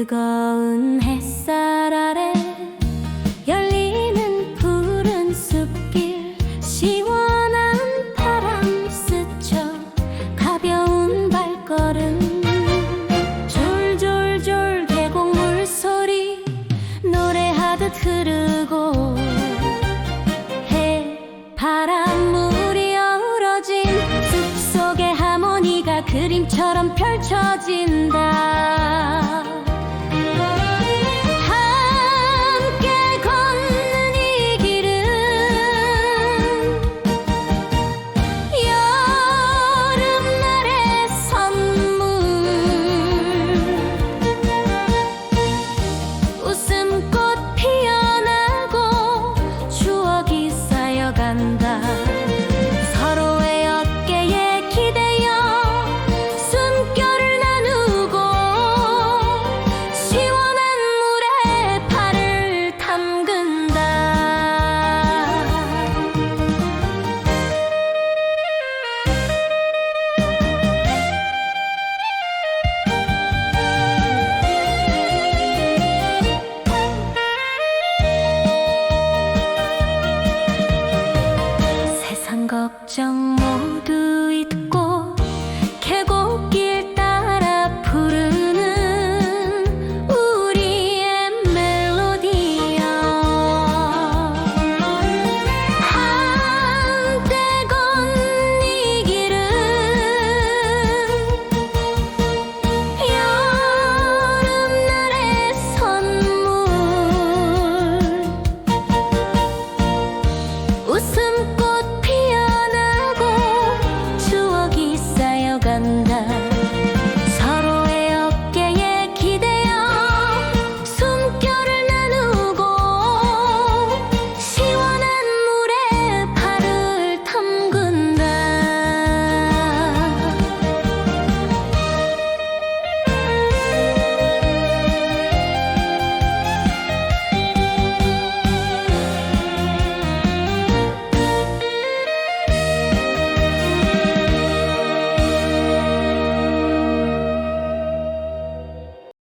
뜨거운 햇살 아래 열리는 푸른 숲길 시원한 바람 스쳐 가벼운 발걸음. 졸졸졸 계곡물 소리 노래하듯 흐르고 해. 바람 물이 어우러진 숲속의 하모니가 그림처럼 펼쳐진다. andar. gặp chẳng mỗi thứ